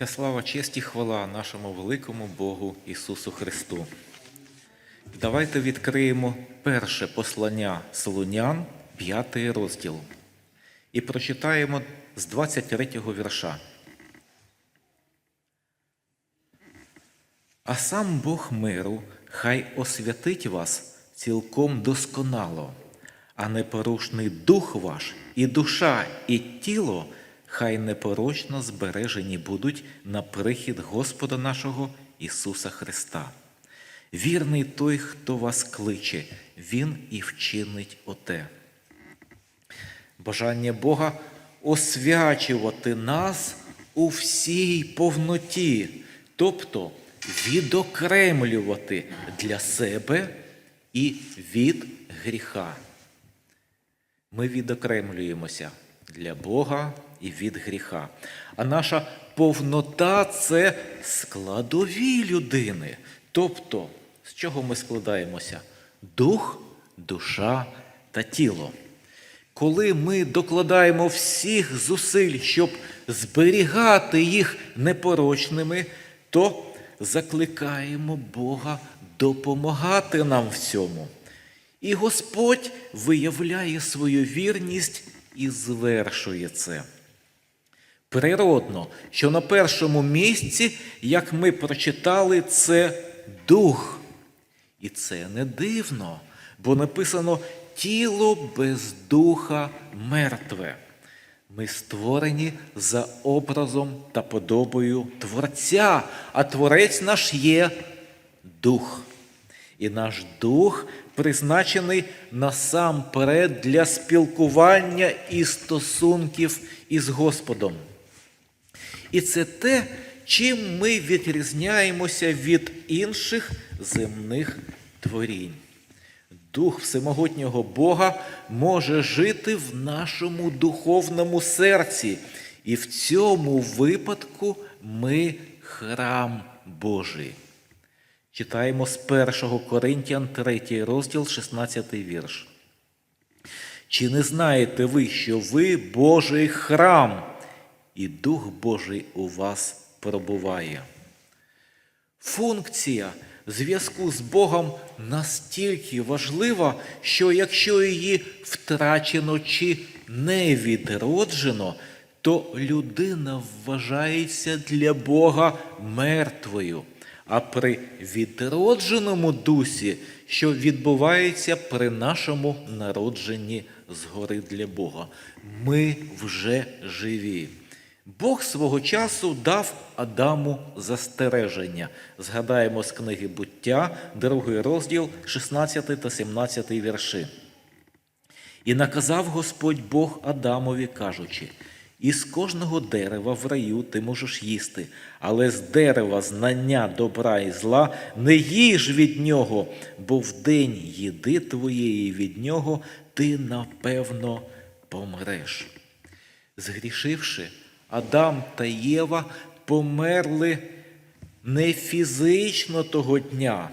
Вся слава, честь і хвала нашому великому Богу Ісусу Христу. Давайте відкриємо перше послання Солунян, п'ятий розділ, і прочитаємо з 23 вірша. А сам Бог миру хай освятить вас цілком досконало, а непорушний дух ваш, і душа, і тіло хай непорочно збережені будуть на прихід Господа нашого Ісуса Христа. Вірний той, хто вас кличе, Він і вчинить оте. Бажання Бога освячувати нас у всій повноті, тобто відокремлювати для себе і від гріха. Ми відокремлюємося для Бога і від гріха. А наша повнота це складові людини. Тобто, з чого ми складаємося? Дух, душа та тіло. Коли ми докладаємо всіх зусиль, щоб зберігати їх непорочними, то закликаємо Бога допомагати нам в цьому. І Господь виявляє свою вірність і звершує це. Природно, що на першому місці, як ми прочитали, це дух. І це не дивно, бо написано тіло без духа мертве. Ми створені за образом та подобою Творця, а Творець наш є дух. І наш дух призначений насамперед для спілкування і стосунків із Господом. І це те, чим ми відрізняємося від інших земних творінь. Дух Всемогутнього Бога може жити в нашому духовному серці, і в цьому випадку ми храм Божий. Читаємо з 1 Коринтян 3 розділ, 16 вірш. Чи не знаєте ви, що ви Божий храм, і Дух Божий у вас пробуває? Функція зв'язку з Богом настільки важлива, що якщо її втрачено чи не відроджено, то людина вважається для Бога мертвою. А при відродженому дусі, що відбувається при нашому народженні згори для Бога, ми вже живі. Бог свого часу дав Адаму застереження. Згадаємо з книги буття, другий розділ, 16 та 17 вірші. І наказав Господь Бог Адамові, кажучи: із кожного дерева в раю ти можеш їсти, але з дерева знання добра і зла не їж від нього, бо в день їди твоєї від нього ти напевно помреш. Згрішивши, Адам та Єва померли не фізично того дня,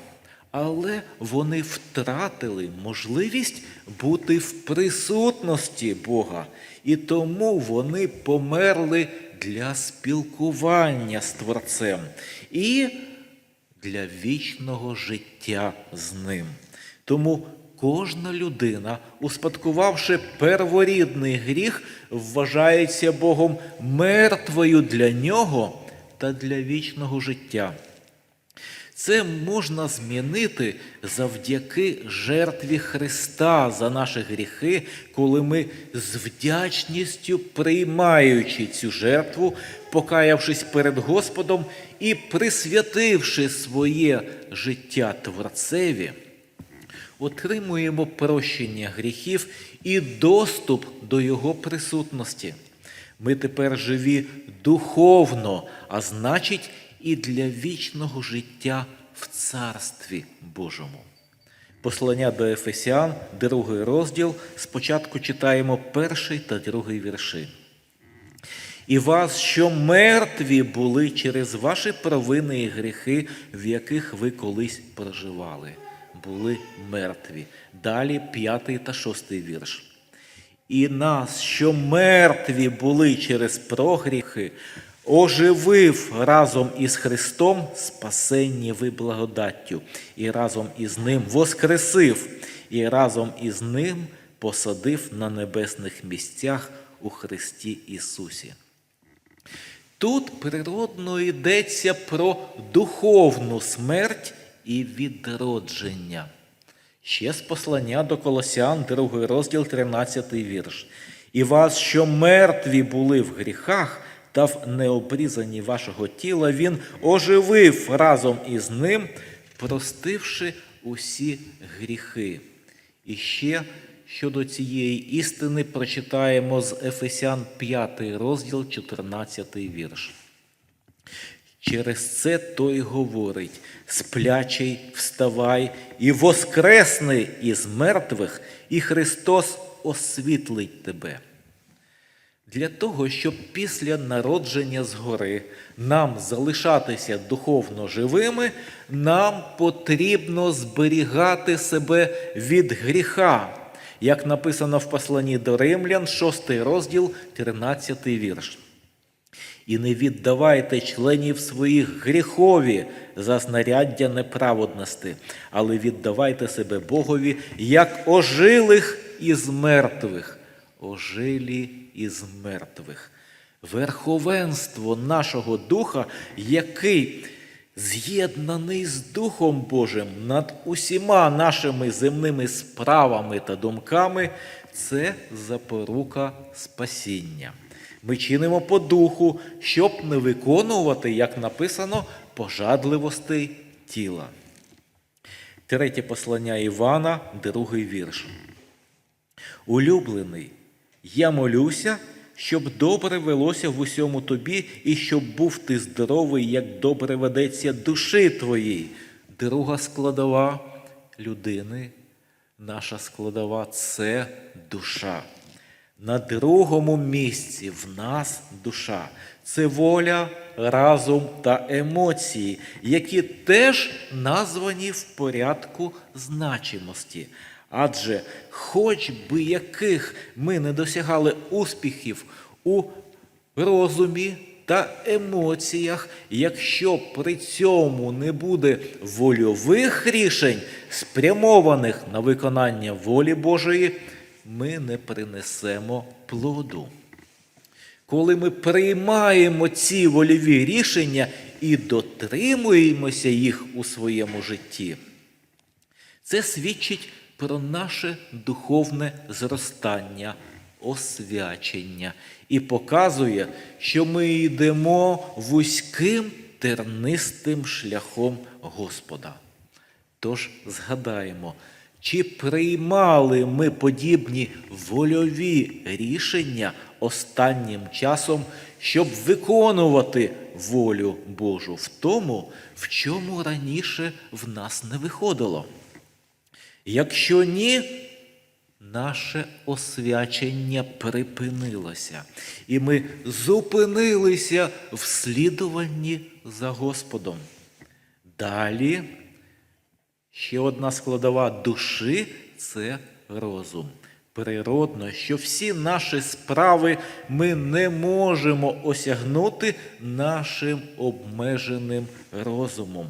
але вони втратили можливість бути в присутності Бога, і тому вони померли для спілкування з Творцем і для вічного життя з ним. Тому кожна людина, успадкувавши перворідний гріх, вважається Богом мертвою для нього та для вічного життя. Це можна змінити завдяки жертві Христа за наші гріхи, коли ми з вдячністю приймаючи цю жертву, покаявшись перед Господом і присвятивши своє життя Творцеві, отримуємо прощення гріхів і доступ до Його присутності. Ми тепер живі духовно, а значить, і для вічного життя в Царстві Божому. Послання до Ефесіан, другий розділ, спочатку читаємо перший та другий вірші. І вас, що мертві були через ваші провини і гріхи, в яких ви колись проживали, були мертві. Далі п'ятий та шостий вірш. І нас, що мертві були через прогріхи, оживив разом із Христом спасенні ви благодаттю, і разом із Ним воскресив, і разом із Ним посадив на небесних місцях у Христі Ісусі. Тут природно йдеться про духовну смерть і відродження. Ще з послання до Колосян, другий розділ, 13 вірш. І вас, що мертві були в гріхах та в необрізанні вашого тіла, він оживив разом із ним, простивши усі гріхи. І ще щодо цієї істини прочитаємо з Ефесян 5 розділ, 14 вірш. Через це той говорить: сплячий, вставай і воскресни із мертвих, і Христос освітлить тебе. Для того, щоб після народження згори нам залишатися духовно живими, нам потрібно зберігати себе від гріха, як написано в посланні до Римлян, 6 розділ, 13 вірш. І не віддавайте членів своїх гріхові за знаряддя неправедності, але віддавайте себе Богові, як ожилих із мертвих, ожилі із мертвих. Верховенство нашого Духа, який з'єднаний з Духом Божим над усіма нашими земними справами та думками, це запорука спасіння. Ми чинимо по духу, щоб не виконувати, як написано, пожадливостей тіла. Третє послання Івана, другий вірш. Улюблений, я молюся, щоб добре велося в усьому тобі, і щоб був ти здоровий, як добре ведеться душі твоїй. Друга складова людини, наша складова це душа. На другому місці в нас душа це воля, разум та емоції, які теж названі в порядку значимості. Адже, хоч би яких ми не досягали успіхів у розумі та емоціях, якщо при цьому не буде вольових рішень, спрямованих на виконання волі Божої, ми не принесемо плоду. Коли ми приймаємо ці вольові рішення і дотримуємося їх у своєму житті, це свідчить про наше духовне зростання, освячення і показує, що ми йдемо вузьким тернистим шляхом Господа. Тож згадаємо, чи приймали ми подібні вольові рішення останнім часом, щоб виконувати волю Божу в тому, в чому раніше в нас не виходило? Якщо ні, наше освячення припинилося, і ми зупинилися в слідуванні за Господом. Далі ще одна складова душі це розум. Природно, що всі наші справи ми не можемо осягнути нашим обмеженим розумом.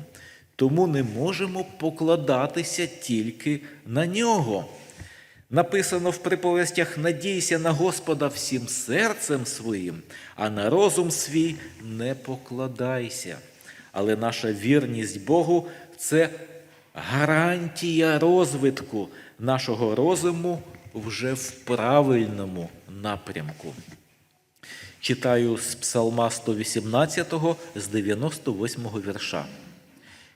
Тому не можемо покладатися тільки на нього. Написано в приповістях: надійся на Господа всім серцем своїм, а на розум свій не покладайся. Але наша вірність Богу це гарантія розвитку нашого розуму вже в правильному напрямку. Читаю з Псалма 118 з 98 вірша.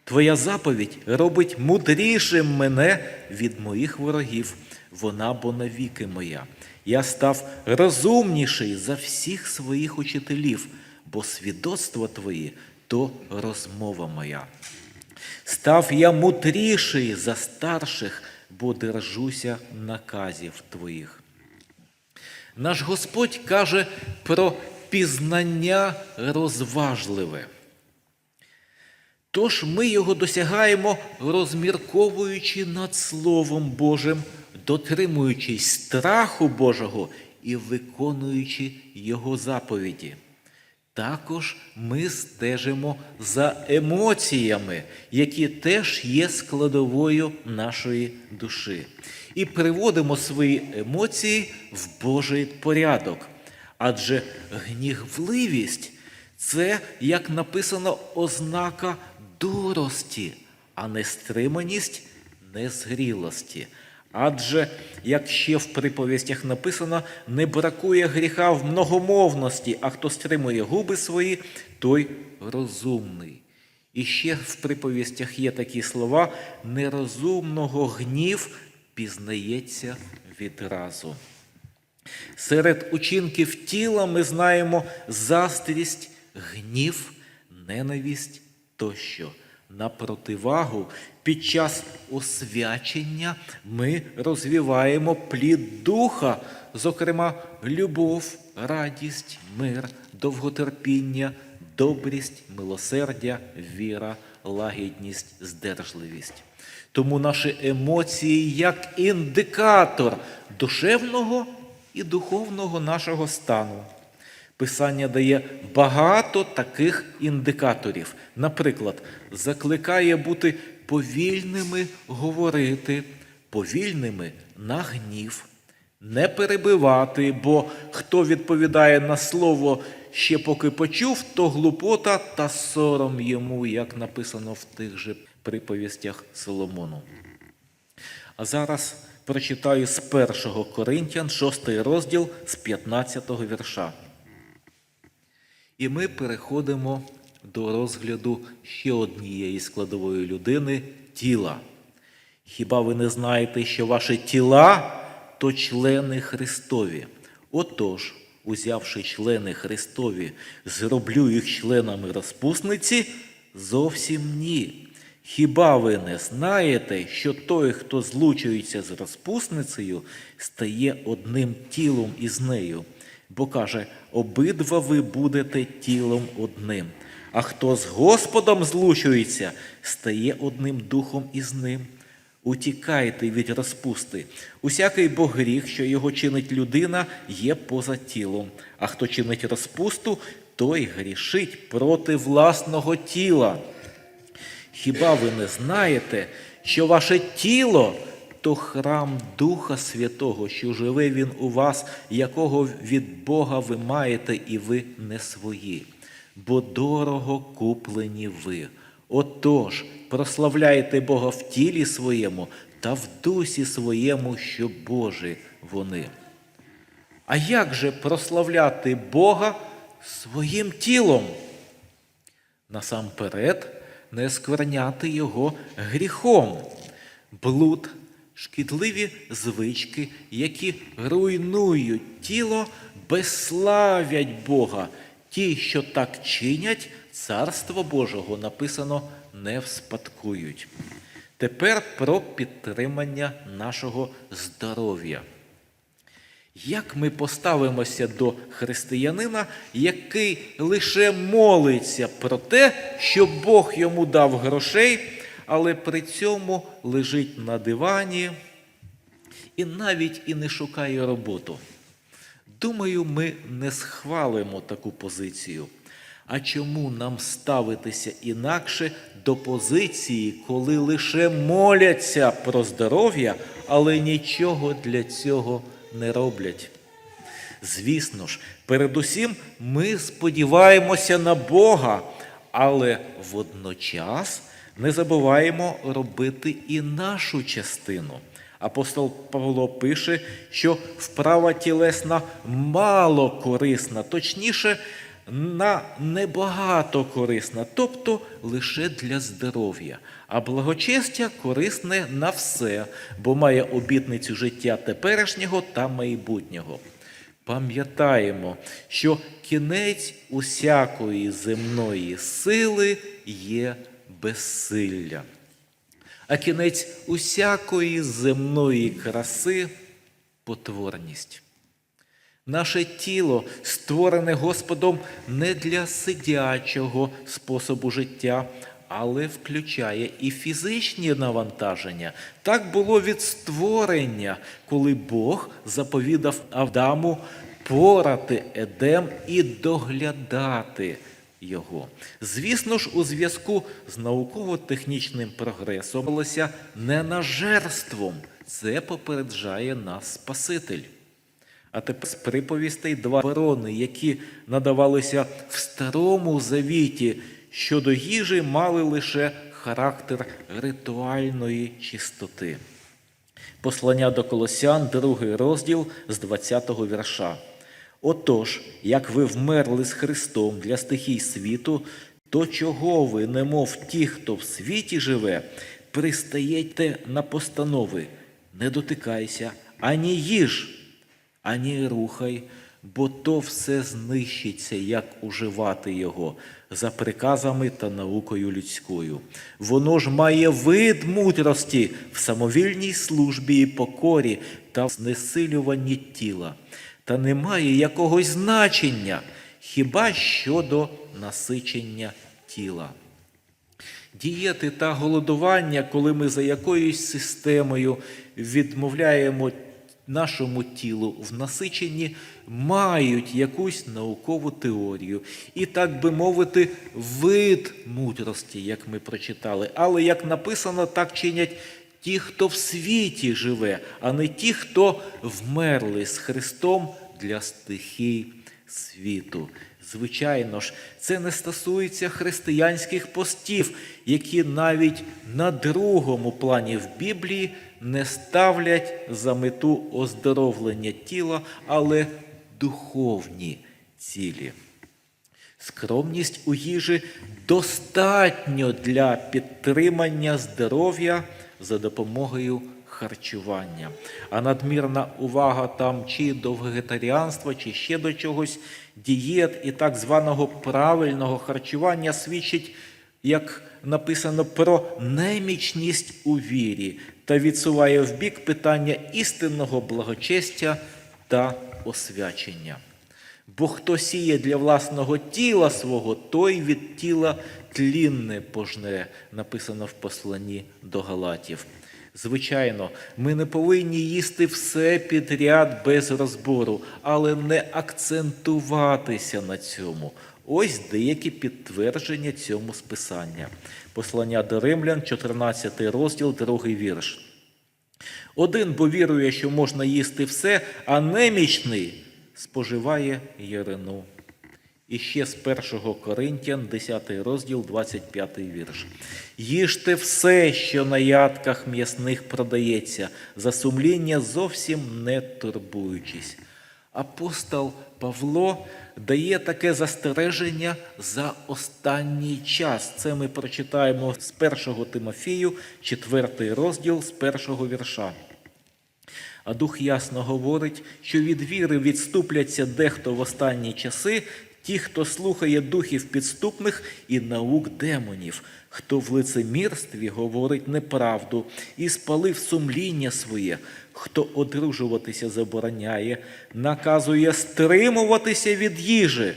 Твоя заповідь робить мудрішим мене від моїх ворогів, вона бо навіки моя. Я став розумніший за всіх своїх учителів, бо свідоцтво твої то розмова моя. Став я мудріший за старших, бо держуся наказів твоїх. Наш Господь каже про пізнання розважливе. Тож ми його досягаємо, розмірковуючи над Словом Божим, дотримуючись страху Божого і виконуючи Його заповіді. Також ми стежимо за емоціями, які теж є складовою нашої душі, і приводимо свої емоції в Божий порядок. Адже гнівливість це, як написано, ознака дурості, а нестриманість незгрілості. Адже, як ще в приповістях написано, не бракує гріха в многомовності, а хто стримує губи свої, той розумний. І ще в приповістях є такі слова: нерозумного гнів пізнається відразу. Серед учинків тіла ми знаємо заздрість, гнів, ненависть тощо. На противагу під час освячення ми розвиваємо плід духа, зокрема, любов, радість, мир, довготерпіння, добрість, милосердя, віра, лагідність, здержливість. Тому наші емоції як індикатор душевного і духовного нашого стану. Писання дає багато таких індикаторів. Наприклад, закликає бути повільними говорити, повільними на гнів, не перебивати, бо хто відповідає на слово ще поки почув, то глупота та сором йому, як написано в тих же приповістях Соломону. А зараз прочитаю з 1 Коринтян, 6 розділ з 15 вірша. І ми переходимо до розгляду ще однієї складової людини тіла. Хіба ви не знаєте, що ваші тіла то члени Христові? Отож, узявши члени Христові, зроблю їх членами розпусниці? Зовсім ні. Хіба ви не знаєте, що той, хто злучується з розпусницею, стає одним тілом із нею? Бо каже, обидва ви будете тілом одним. А хто з Господом злучується, стає одним духом із ним. Утікайте від розпусти. Усякий бо гріх, що його чинить людина, є поза тілом. А хто чинить розпусту, той грішить проти власного тіла. Хіба ви не знаєте, що ваше тіло то храм Духа Святого, що живе Він у вас, якого від Бога ви маєте, і ви не свої, бо дорого куплені ви. Отож, прославляйте Бога в тілі своєму та в дусі своєму, що Божі вони. А як же прославляти Бога своїм тілом? Насамперед, не скверняти його гріхом, блуд, шкідливі звички, які руйнують тіло, безславять Бога. Ті, що так чинять, царство Божого написано не вспадкують. Тепер про підтримання нашого здоров'я. Як ми поставимося до християнина, який лише молиться про те, що Бог йому дав грошей, але при цьому лежить на дивані і навіть і не шукає роботу? Думаю, ми не схвалимо таку позицію. А чому нам ставитися інакше до позиції, коли лише моляться про здоров'я, але нічого для цього не роблять? Звісно ж, передусім ми сподіваємося на Бога, але водночас не забуваємо робити і нашу частину. Апостол Павло пише, що вправа тілесна мало корисна, точніше, на небагато корисна, тобто лише для здоров'я. А благочестя корисне на все, бо має обітницю життя теперішнього та майбутнього. Пам'ятаємо, що кінець усякої земної сили є безсилля а кінець усякої земної краси потворність. Наше тіло створене Господом не для сидячого способу життя, але включає і фізичні навантаження. Так було від створення, коли Бог заповідав Адаму порати едем і доглядати його. Звісно ж, у зв'язку з науково-технічним прогресом булося ненажерством. Це попереджає нас Спаситель. А тепер з приповістей два ворони, які надавалися в старому завіті, щодо їжі мали лише характер ритуальної чистоти. Послання до Колосян, другий розділ з 20-го вірша. Отож, як ви вмерли з Христом для стихій світу, то чого ви, немов ті, хто в світі живе, пристаєте на постанови, не дотикайся, ані їж, ані рухай, бо то все знищиться, як уживати його за приказами та наукою людською. Воно ж має вид мудрості в самовільній службі і покорі та знесилюванні тіла, та не має якогось значення хіба щодо насичення тіла. Дієти та голодування, коли ми за якоюсь системою відмовляємо нашому тілу в насиченні, мають якусь наукову теорію. І, так би мовити, вид мудрості, як ми прочитали. Але як написано, так чинять ті, хто в світі живе, а не ті, хто вмерли з Христом для стихій світу. Звичайно ж, це не стосується християнських постів, які навіть на другому плані в Біблії не ставлять за мету оздоровлення тіла, але духовні цілі. Скромність у їжі достатньо для підтримання здоров'я за допомогою харчування. А надмірна увага там чи до вегетаріанства, чи ще до чогось дієт і так званого правильного харчування свідчить, як написано, про немічність у вірі та відсуває в бік питання істинного благочестя та освячення. Бо хто сіє для власного тіла свого, той від тіла тлінне пожне, написано в посланні до Галатів. Звичайно, ми не повинні їсти все підряд без розбору, але не акцентуватися на цьому. Ось деякі підтвердження цьому списання. Послання до римлян, 14 розділ, другий вірш. Один бо вірує, що можна їсти все, а немічний споживає ярину. І ще з 1 Коринтян, 10 розділ, 25 вірш. Їжте все, що на ядках м'ясних продається, за сумління зовсім не турбуючись. Апостол Павло дає таке застереження за останній час. Це ми прочитаємо з 1 Тимофію, 4 розділ, з 1 вірша. А дух ясно говорить, що від віри відступляться дехто в останні часи, ті, хто слухає духів підступних і наук демонів, хто в лицемірстві говорить неправду і спалив сумління своє, хто одружуватися забороняє, наказує стримуватися від їжі,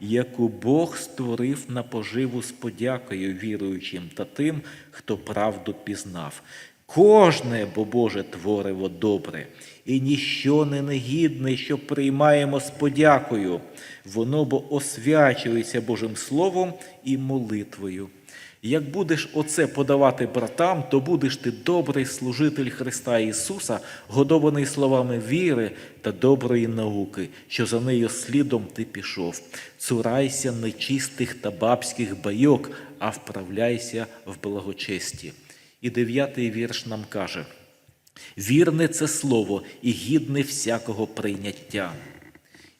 яку Бог створив на поживу з подякою віруючим та тим, хто правду пізнав. Кожне, бо Боже твориво добре, і ніщо не негідне, що приймаємо з подякою, воно бо освячується Божим Словом і молитвою. Як будеш оце подавати братам, то будеш ти добрий служитель Христа Ісуса, годований словами віри та доброї науки, що за нею слідом ти пішов. Цурайся нечистих та бабських байок, а вправляйся в благочесті. І дев'ятий вірш нам каже: вірне це слово і гідне всякого прийняття.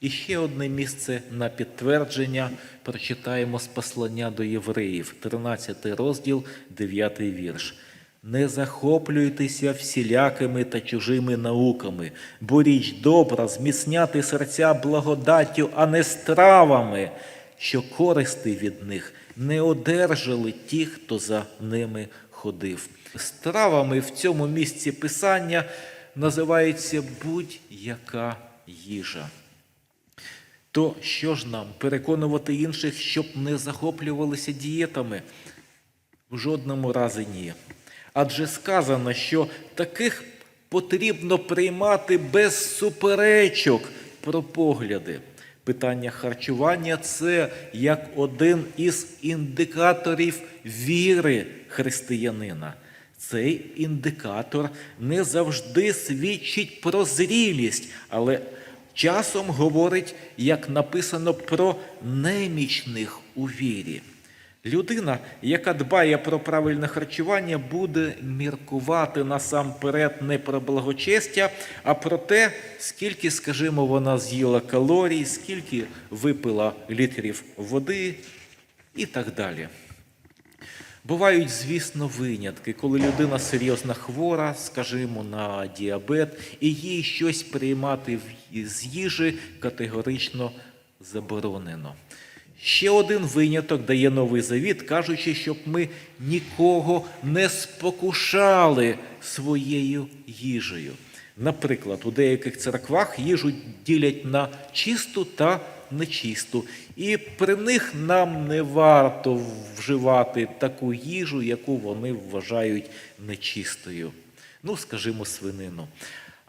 І ще одне місце на підтвердження прочитаємо з послання до євреїв, 13 розділ, 9 вірш. Не захоплюйтеся всілякими та чужими науками, бо річ добра зміцняти серця благодаттю, а не стравами, що користи від них не одержали ті, хто за ними ходив. Стравами в цьому місці писання називається будь-яка їжа. То що ж нам переконувати інших, щоб не захоплювалися дієтами? В жодному разі ні. Адже сказано, що таких потрібно приймати без суперечок про погляди. Питання харчування це як один із індикаторів віри християнина. Цей індикатор не завжди свідчить про зрілість, але часом говорить, як написано, про немічних у вірі. Людина, яка дбає про правильне харчування, буде міркувати насамперед не про благочестя, а про те, скільки, скажімо, вона з'їла калорій, скільки випила літрів води і так далі. Бувають, звісно, винятки, коли людина серйозно хвора, скажімо, на діабет, і їй щось приймати з їжі категорично заборонено. Ще один виняток дає новий завіт, кажучи, щоб ми нікого не спокушали своєю їжею. Наприклад, у деяких церквах їжу ділять на чисту та нечисту. І при них нам не варто вживати таку їжу, яку вони вважають нечистою. Ну, скажімо, свинину.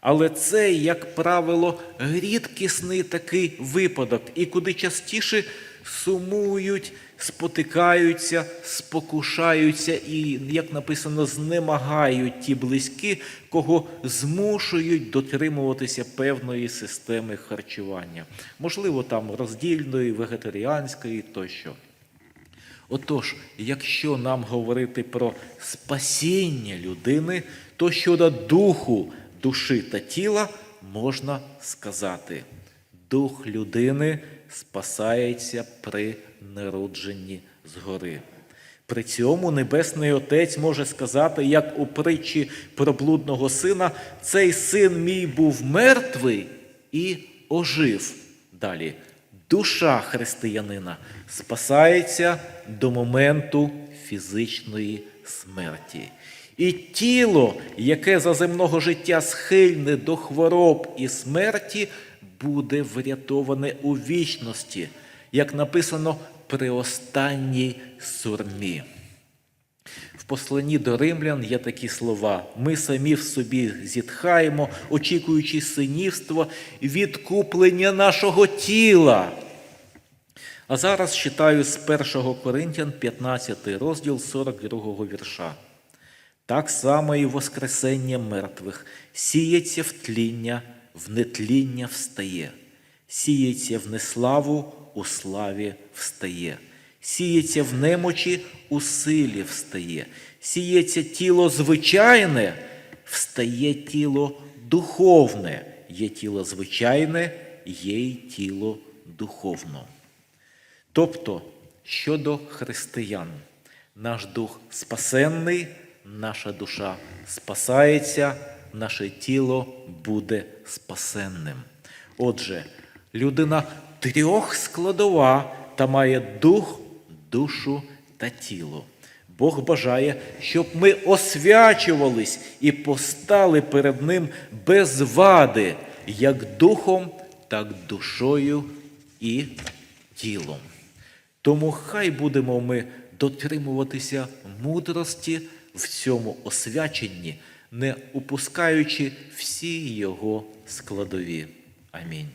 Але це, як правило, рідкісний такий випадок, і куди частіше сумують, спотикаються, спокушаються і, як написано, знемагають ті близькі, кого змушують дотримуватися певної системи харчування. Можливо, там роздільної, вегетаріанської тощо. Отож, якщо нам говорити про спасіння людини, то щодо духу, душі та тіла можна сказати: дух людини спасається при народженні згори. При цьому Небесний Отець може сказати, як у притчі про блудного сина, цей син мій був мертвий і ожив. Далі. Душа християнина спасається до моменту фізичної смерті. І тіло, яке за земного життя схильне до хвороб і смерті, буде врятоване у вічності, як написано при останній сурмі. В посланні до римлян є такі слова: ми самі в собі зітхаємо, очікуючи синівства, відкуплення нашого тіла. А зараз читаю з 1 Коринтян 15 розділ 42 вірша. Так само і Воскресення мертвих сіється в тління, в нетління встає, сіється в неславу, у славі встає, сіється в немочі, у силі встає, сіється тіло звичайне, встає тіло духовне, є тіло звичайне, є й тіло духовне. Тобто, щодо християн, наш дух спасенний, наша душа спасається, наше тіло буде спасенним. Отже, людина трьох складова та має дух, душу та тіло. Бог бажає, щоб ми освячувались і постали перед Ним без вади, як духом, так душою і тілом. Тому хай будемо ми дотримуватися мудрості в цьому освяченні, не упускаючи всі його складові. Амінь.